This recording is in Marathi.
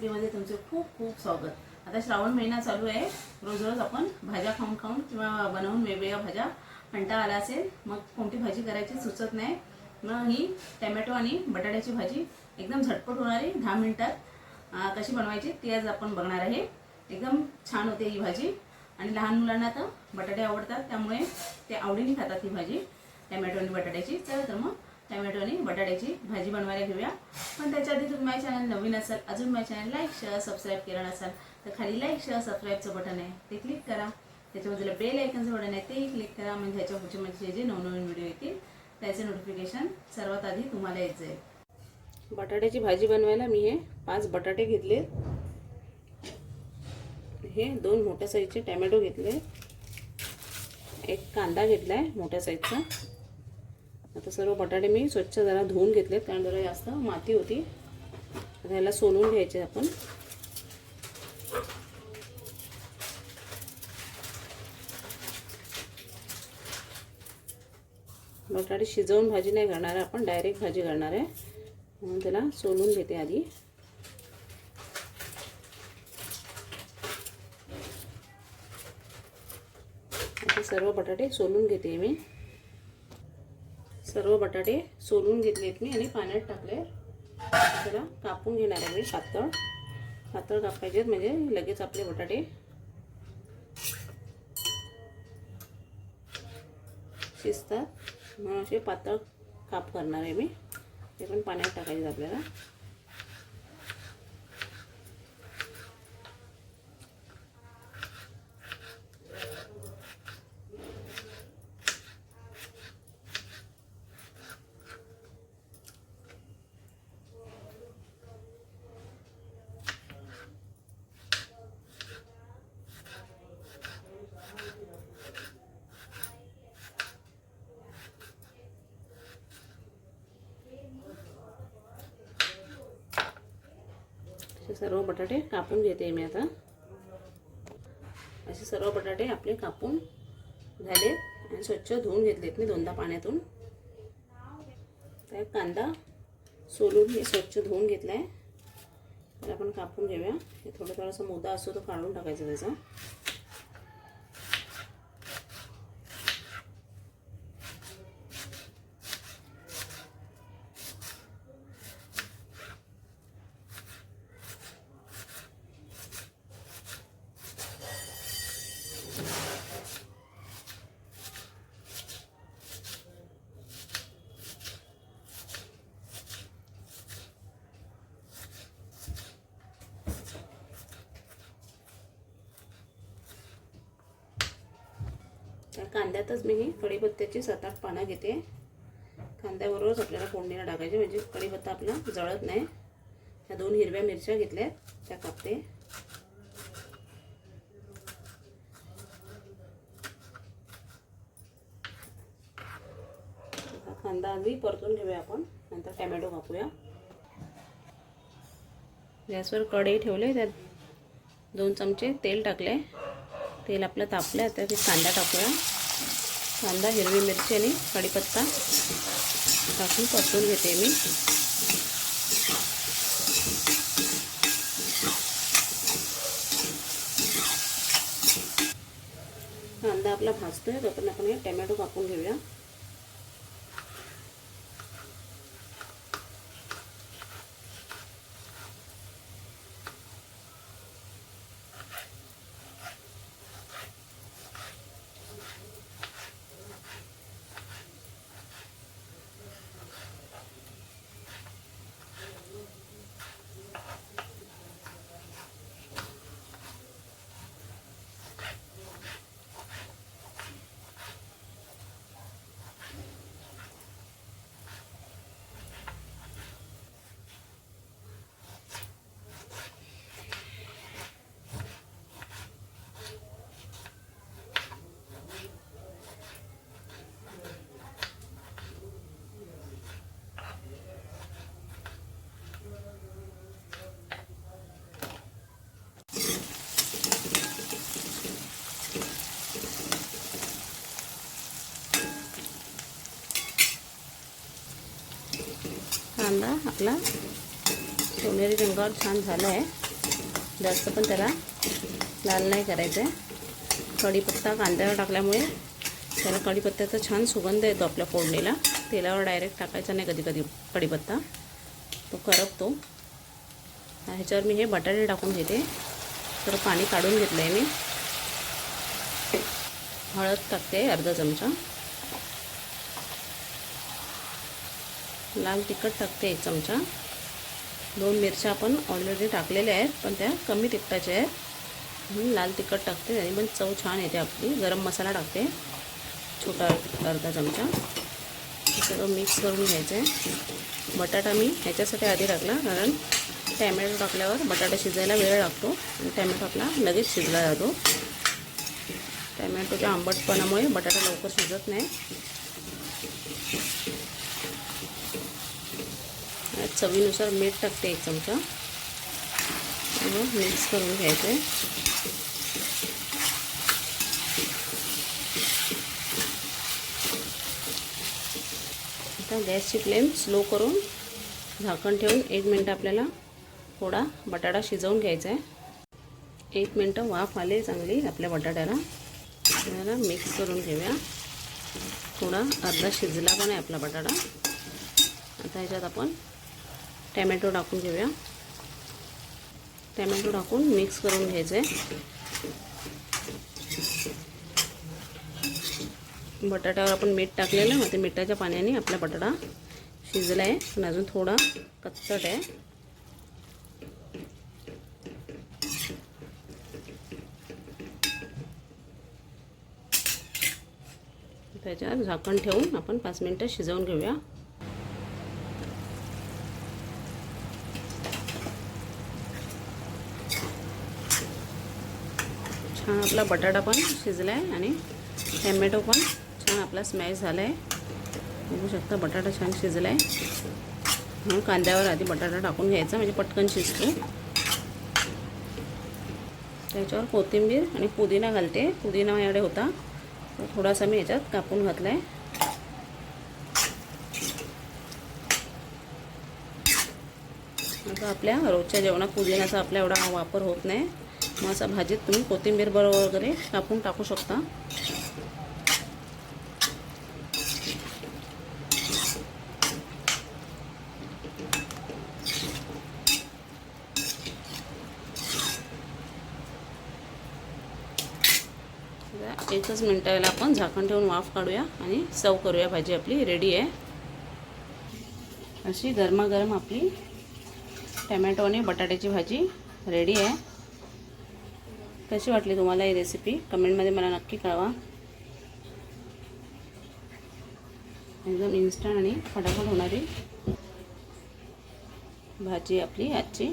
खूप खूप स्वागत. आता श्रावण महिना चालू आहे. रोज रोज आपण भाज्या खाऊन खाऊन किंवा बनवून वेगवेगळ्या भाज्या कंटाळा आला असेल मग कोणती भाजी करायची सुचत नाही. मग ही टॅमॅटो आणि बटाट्याची भाजी एकदम झटपट होणारी दहा मिनिटात कशी बनवायची ती आज आपण बघणार आहे. एकदम छान होते ही भाजी. आणि लहान मुलांना तर बटाटे आवडतात त्यामुळे ते आवडीने खातात ही भाजी टॅमॅटो आणि बटाट्याची. चला तर मग टॅमॅटो आणि बटाट्याची भाजी बनवायला घेऊया. पण त्याच्या आधी तुम्ही माझ्या चॅनल नवीन असाल अजून माझ्या चॅनल लाईक शेअर सबस्क्राईब केलं नसाल तर खाली लाईक शेअर सबस्क्राईबचं बटन आहे. ते क्लिक करा. त्याच्या बाजूला बेल आयकनचं बटन आहे तेही क्लिक करा. म्हणजे ह्याच्या पुढचे म्हणजे जे नवनवीन व्हिडिओ येतील त्याचे नोटिफिकेशन सर्वात आधी तुम्हाला येत जाईल. बटाट्याची भाजी बनवायला मी हे पाच बटाटे घेतले हे दोन मोठ्या साईजचे टॅमॅटो घेतले एक कांदा घेतला आहे मोठ्या साईजचा आता सर्व बटाटे मी स्वच्छ जरा धुवून घेतलेत कारण जरा जास्त माती होती. आता ह्याला सोलून घ्यायचे आपण. बटाटे शिजवून भाजी नाही करणार आहे आपण डायरेक्ट भाजी करणार आहे. म्हणून त्याला सोलून घेते आधी. सर्व बटाटे सोलून घेते मी. सर्व बटाटे सोलून घेतलेत मी आणि पाण्यात टाकले. त्याला कापून घेणार आहे मी पातळ. पातळ कापायचे म्हणजे लगेच आपले बटाटे. शिजतात. म्हणून असे पातळ काप करणार आहे मी. ते पण पाण्यात टाकायचे आपल्याला. असे सर्व बटाटे कापून घेते मी आता. असे सर्व बटाटे आपले कापून झाले आणि स्वच्छ धुवून घेतलेत मी दोनदा पाण्यातून. तर कांदा सोलून हे स्वच्छ धुवून घेतला आहे तर आपण कापून घेऊया. हे थोडं थोडंसं मोदा असतो तो काढून टाकायचा त्याचा. कांद्यातच मी ही कढीपत्त्याची सात आठ पानं घेते. कांद्याबरोबरच आपल्याला फोडणीला टाकायचे म्हणजे कढीपत्ता आपला जळत नाही. ह्या दोन हिरव्या मिरच्या घेतल्या त्या कापते. कांदा आधी परतून घेऊया आपण नंतर टॅमॅटो कापूया. गॅसवर कढई ठेवले त्यात दोन चमचे तेल टाकले. तेल आपलं तापलं आहे ते कांदा टाकूया. कांदा हिरवी मिरची आणि कढीपत्ता टाकून परतून घेते मी. कांदा आपला भाजतोय तोपर्यंत आपण हे टोमॅटो कापून घेऊया कांदा आपला. सोनेरी रंगावर छान झाला आहे जास्त पण त्याला लाल नाही करायचं आहे कढीपत्ता कांद्यावर टाकल्यामुळे त्याला कढीपत्त्याचा छान सुगंध येतो आपल्या फोडणीला. तेलावर डायरेक्ट टाकायचा नाही कधी कधी कढीपत्ता. तो करपतो. ह्याच्यावर मी हे बटाटे टाकून घेते. तर पाणी काढून घेतलं आहे मी. हळद टाकते अर्धा चमचा. लाल तिखट टाकते एक चमचा. दोन मिरच्या आपण ऑलरेडी टाकलेल्या आहेत पण त्या कमी तिखटाच्या आहेत. म्हणून लाल तिखट टाकते त्याने पण चव छान येते आपली. गरम मसाला टाकते. छोटा अर्धा चमचा. सगळं मिक्स करून घ्यायचं आहे बटाटा मी ह्याच्यासाठी आधी टाकला कारण टॅमॅटो टाकल्यावर बटाटा शिजायला वेळ लागतो आणि टॅमॅटो आपला लगेच शिजला जातो. टॅमॅटोच्या आंबटपणामुळे बटाटा लवकर शिजत नाही. चवीनुसार मीठ टाकते एक चमचा. मिक्स करून घ्यायचं. आहे आता गॅसची फ्लेम स्लो करून झाकण ठेवून एक मिनटं आपल्याला थोडा बटाटा शिजवून घ्यायचा आहे. एक मिनटं वाफ आले चांगली आपल्या बटाट्याला. त्याला मिक्स करून घेऊया. थोडा अर्धा शिजला पण आहे आपला बटाटा. आता ह्याच्यात आपण टॅमॅटो टाकून घेऊया. टॅमॅटो टाकून मिक्स करून घ्यायचं. आहे बटाट्यावर आपण मीठ टाकलेलं मग ते मिठाच्या पाण्याने आपला बटाटा शिजला आहे पण अजून थोडा कच्चट आहे. त्याच्यावर झाकण ठेवून आपण पाच मिनटं शिजवून घेऊया. छान आपला बटाटा पण शिजला आहे आणि टॅमॅटो पण छान आपला स्मॅश झाला आहे बघू शकता बटाटा छान शिजला आहे म्हणून कांद्यावर आधी बटाटा टाकून घ्यायचा म्हणजे पटकन शिजतो. त्याच्यावर कोथिंबीर आणि पुदिना घालते. पुदिना माझ्याकडे होता. थोडासा मी ह्याच्यात कापून घातला आहे आता आपल्या रोजच्या जेवणात पुदिन्याचा आपल्या एवढा वापर होत नाही. मग असा भाजीत तुम्ही कोथिंबीर बरोबर वगैरे कापून टाकू शकता. एकच मिनटाला आपण झाकण ठेवून वाफ काढूया आणि सर्व करूया भाजी आपली रेडी आहे. अशी गरमागरम आपली टमॅटो आणि बटाट्याची भाजी रेडी आहे. कशी वाटली तुम्हाला ही रेसिपी कमेंटमध्ये मला नक्की कळवा. एकदम इन्स्टंट आणि फटाफट होणारी भाजी आपली आजची.